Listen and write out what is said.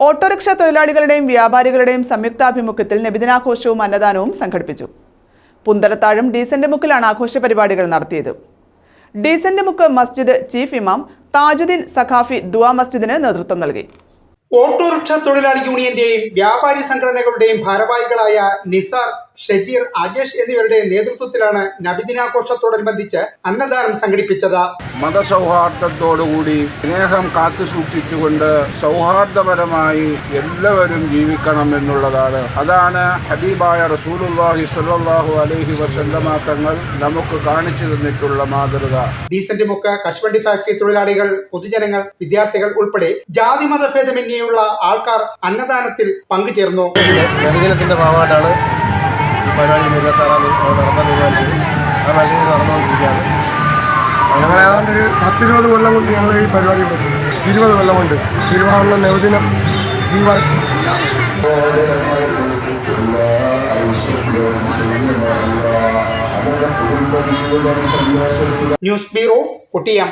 Autorickshaw തൊഴിലാളികളുടെയും വ്യാപാരികളുടെയും സംയുക്താഭിമുഖ്യത്തിൽ നബിദിനാഘോഷവും അന്നദാനവും സംഘടിപ്പിച്ചു. പുന്തലത്താഴും decent മുക്കിലാണ് ആഘോഷ പരിപാടികൾ നടത്തിയത്. ഡീസന്റ് മുക്ക് മസ്ജിദ് ചീഫ് ഇമാം താജുദ്ദീൻ സഖാഫി ദുവാ മസ്ജിദിന് നേതൃത്വം നൽകി. ഓട്ടോറിക്ഷ തൊഴിലാളി യൂണിയന്റെയും വ്യാപാരി സംഘടനകളുടെയും ഭാരവാഹികളായ നിസാർ ഷജീർ അജേഷ് എന്നിവരുടെ നേതൃത്വത്തിലാണ് നബിദിനാഘോഷത്തോടനുബന്ധിച്ച് അന്നദാനം സംഘടിപ്പിച്ചത്. മതസൗഹാർദ്ദത്തോടുകൂടി സ്നേഹം കാത്തു സൂക്ഷിച്ചുകൊണ്ട് സൗഹാർദ്ദപരമായി എല്ലാവരും ജീവിക്കണം എന്നുള്ളതാണ്. അതാണ് ഹബീബായ റസൂലുള്ളാഹി സ്വല്ലല്ലാഹു അലഹി വസല്ലമ തങ്ങൾ നമുക്ക് കാണിച്ചു തന്നിട്ടുള്ള മാതൃക. ഡീസന്റ് മുക്ക് കശുവണ്ടി ഫാക്ടറി തൊഴിലാളികൾ പൊതുജനങ്ങൾ വിദ്യാർത്ഥികൾ ഉൾപ്പെടെ ജാതി മതഭേദമന്യേയുള്ള ആൾക്കാർ അന്നദാനത്തിൽ പങ്കുചേർന്നു. ഭാഗമായിട്ടാണ് പരിപാടി ഇരുപത്താറാം തീയതി നടത്താൻ തീരുമാനിച്ചത് ആ നല്ല രീതിയിൽ നടന്നുകൊണ്ടിരിക്കുകയാണ്. ഞങ്ങൾ ഏതാണ്ട് ഒരു പത്തിരുപത് കൊല്ലം കൊണ്ട് ഞങ്ങൾ ഈ പരിപാടി ഉണ്ട് ഇരുപത് കൊല്ലം കൊണ്ട്. തിരുവാഹുള്ള നവദിനം ഈ വർക്ക് എല്ലാ വർഷവും. News bureau Kottiyam.